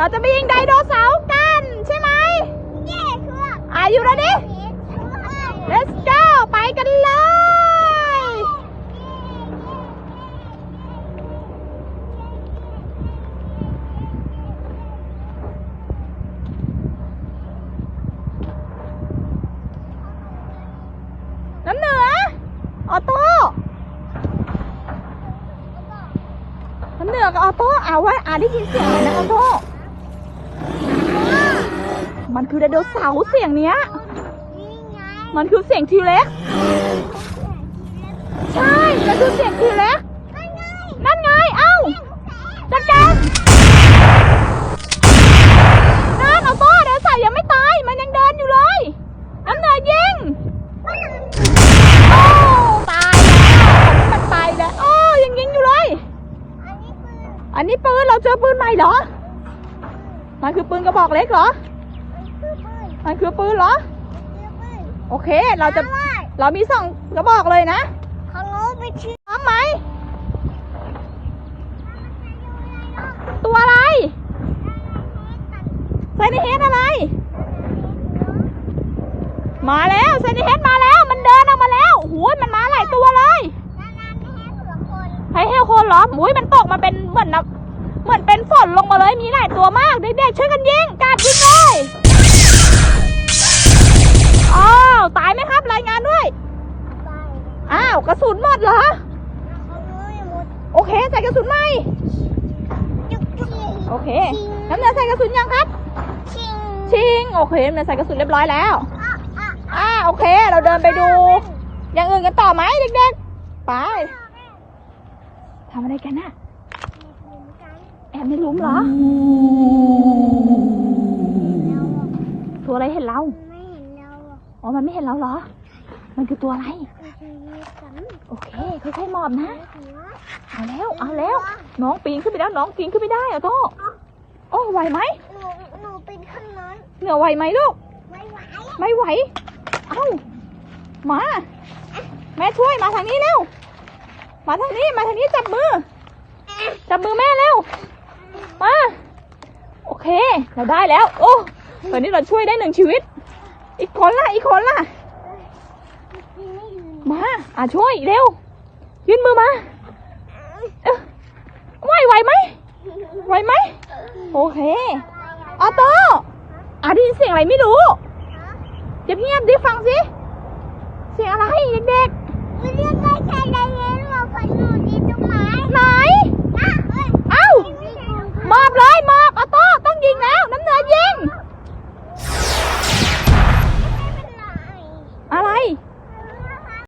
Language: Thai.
เราจะไปยิงไดโนเสาร์กัน ใช่ไหมเย้คืออายุแล้วดิ let's go ไปกันเลย น้ำเหนือ ออโต้ น้ำเหนือกับออโต้ เอาไว้อาได้ยินเสียงอะไรนะออโต้ มันคือไดโนเสาร์เสียงเนี้ยนี่ไงมันคือเสียงทีเล็ก ใช่มันคือเสียงทีเล็ก นั่นไง เอ้าจัดการนั่นเอาโต้เดินสายยังไม่ตาย มันยังเดินอยู่เลย น้ำเหนือยิงโอ้ตายแล้วมันไปแล้วโอ้ยังยิงอยู่เลยอันนี้ปืนอันนี้ปืน เราเจอปืนใหม่เหรอ มันคือปืนกระบอกเล็กเหรอ มันคือปืนมันคือปืนเหรอคือปืนโอเค เราจะ เรามีสองกระบอกเลยนะเขาโง่ไปชื่อพร้อมไหม ตัวอะไรไซนิเฮดอะไร มาแล้วไซนิเฮดมาแล้ว มันเดินออกมาแล้วโอ้ยมันมาหลายตัวเลยนานๆไม่ให้หัวคนให้เฮลคนเหรออุ้ยมันตกมาเป็นเหมือนน้ำเหมือนเป็นฝนลงมาเลย มีหลายตัวมาก เด็กๆช่วยกันยิง กาดยิงเลย กระสุนหมดเหรอเขาโง่อย่ามุดโอเค ใส่กระสุนใหม่จุกจุกโอเค น้ำเนือใส่กระสุนยังครับ ชิงชิงโอเคน้ำเนือใส่กระสุนเรียบร้อยแล้วอะอะอ่า โอเค เราเดินไปดู อย่างอื่นกันต่อไหมเด็กๆ ไปทำอะไรกันน่ะ แอบในหลุมเหรอ ตัวอะไรเห็นเราไม่เห็นเราอะอ๋อ มันไม่เห็นเราเหรอ มันคือตัวอะไร มันคือมีสัน โอเคค่อยๆหมอบนะ เอาแล้ว เอาแล้ว น้องปีนขึ้นไปแล้วน้องปีนขึ้นไม่ได้อะโต้โอ้ไหวไหมหนูหนูเป็นข้างนั้นเหนือไหวไหมลูก ไม่ไหว ไม่ไหว เอ้า มา แม่ช่วยมาทางนี้เร็ว มาทางนี้ มาทางนี้จับมือ จับมือแม่เร็ว มา โอเค เราได้แล้ว โอ้ตอนนี้เราช่วยได้หนึ่งชีวิต อีกคนละ อีกคนละไม่ยืนมา อะช่วยเร็ว ยื่นมือมาเออไหวไหวไหมไหวไหมโอเค ออโต้อะได้ยินเสียงอะไรไม่รู้เงียบเงียบดิฟังสิ เสียงอะไรเด็กไม่เรียกได้ใช่ได้ยินเราฝันอยู่ดีตรง